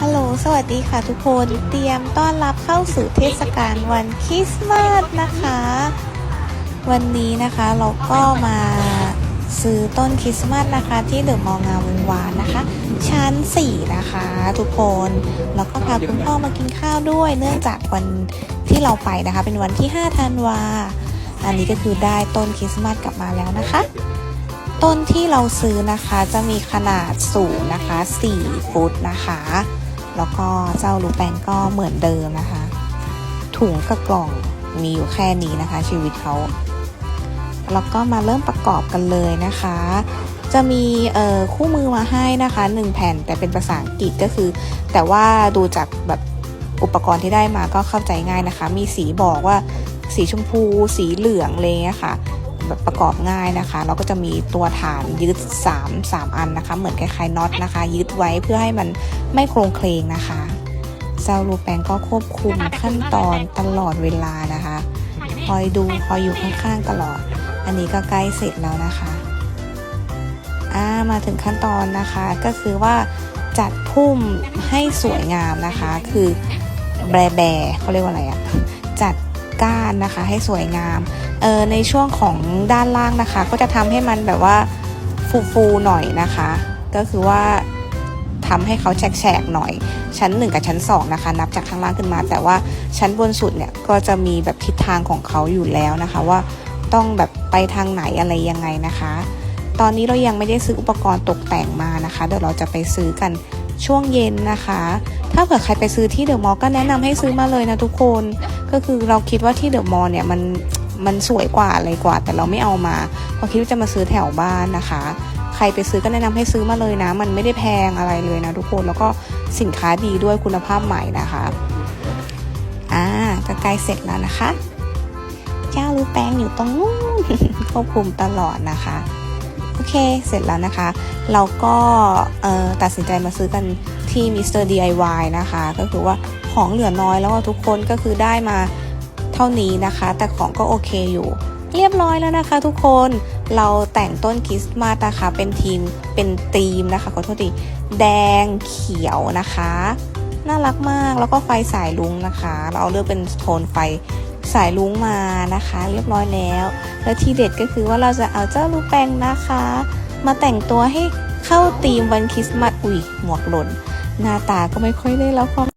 ฮัลโหล สวัสดีค่ะทุกคน เตรียมต้อนรับเข้าสู่เทศกาลวันคริสต์มาสนะคะ วันนี้นะคะเราก็มาซื้อต้นคริสต์มาสนะคะที่เดอะมอลล์งามวงวานนะคะ ชั้น 4 นะคะ ทุกคน แล้วก็พาคุณพ่อมากินข้าวด้วย เนื่องจากวันที่เราไปนะคะ เป็นวันที่5ธันวาอันนี้ก็คือได้ต้นคริสต์มาสกลับมาแล้วนะคะ ต้นที่เราซื้อนะคะจะมีขนาดสูงนะคะ 4 ฟุตนะคะ แล้วก็เจ้าลูแปงก็เหมือนเดิมนะคะ ถุงกับกล่องมีอยู่แค่นี้นะคะ ชีวิตเขาแล้วก็มาเริ่มประกอบกันเลยนะคะ จะมีคู่มือมาให้นะคะ 1 แผ่นแต่เป็นภาษาอังกฤษก็คือ แต่ว่าดูจากแบบอุปกรณ์ที่ได้มาก็เข้าใจง่ายนะคะ มีสีบอกว่าสีชมพู สีเหลืองอะไรเงี้ยค่ะ ประกอบง่ายนะคะ เราก็จะมีตัวฐานยึด 3 3 อันนะคะ เหมือนคล้ายๆน็อตนะคะ ยึดไว้เพื่อให้มันไม่โครงเคลงนะคะเจ้าลูแปงก็ควบคุมขั้นตอนตลอดเวลานะคะ คอยดูคอยอยู่ข้างๆตลอด อันนี้ก็ใกล้เสร็จแล้วนะคะอ่ามาถึงขั้นตอนนะคะก็คือว่าจัดพุ่มให้สวยงามนะคะ คือแบรแบร์เขาเรียกว่าอะไรอะจัด ก้านนะคะ ให้สวยงามเออในช่วงของด้านล่างนะคะ ก็จะทำให้มันแบบว่าฟูๆหน่อยนะคะ ก็คือว่าทำให้เขาแฉกๆหน่อย ชั้น 1 กับชั้น 2 นะคะ นับจากข้างล่างขึ้นมา แต่ว่าชั้นบนสุดเนี่ยก็จะมีแบบทิศทางของเขาอยู่แล้วนะคะ ว่าต้องแบบไปทางไหนอะไรยังไงนะคะ ตอนนี้เรายังไม่ได้ซื้ออุปกรณ์ตกแต่งมานะคะ เดี๋ยวเราจะไปซื้อกันช่วงเย็นนะคะ ถ้าเผื่อใครไปซื้อที่เดอะมอลล์ก็แนะนำให้ซื้อมาเลยนะทุกคน ก็คือเราคิดว่าที่เดอะมอลล์เนี่ยมันมันสวยกว่าอะไรกว่า แต่เราไม่เอามาเราคิดว่าจะมาซื้อแถวบ้านนะคะ ใครไปซื้อก็แนะนำให้ซื้อมาเลยนะ มันไม่ได้แพงอะไรเลยนะทุกคนแล้วก็สินค้าดีด้วยคุณภาพใหม่นะคะอ่าก็ใกล้เสร็จแล้วนะคะ เจ้าลูแป้งอยู่ตรงนู้นควบคุมตลอดนะคะ โอเคเสร็จแล้วนะคะ เราก็ตัดสินใจมาซื้อกัน ที่ Mr. DIY นะคะ ก็คือว่าของเหลือน้อยแล้วทุกคนก็คือได้มาเท่านี้นะคะ แต่ของก็โอเคอยู่ เรียบร้อยแล้วนะคะ ทุกคนเราแต่งต้นคริสต์มาสนะคะ เป็นทีมเป็นธีมนะคะขอโทษทีแดงเขียวนะคะ น่ารักมากแล้วก็ไฟสายลุงนะคะ เราเอาเลือกเป็นโทนไฟสายลุงมานะคะ เรียบร้อยแล้ว และทีเด็ดก็คือว่าเราจะเอาเจ้าลูกแปงนะคะ มาแต่งตัวให้เข้าธีมวันคริสต์มาสอุ้ยหมวกหล่น หน้าตาก็ไม่ค่อยได้แล้วความ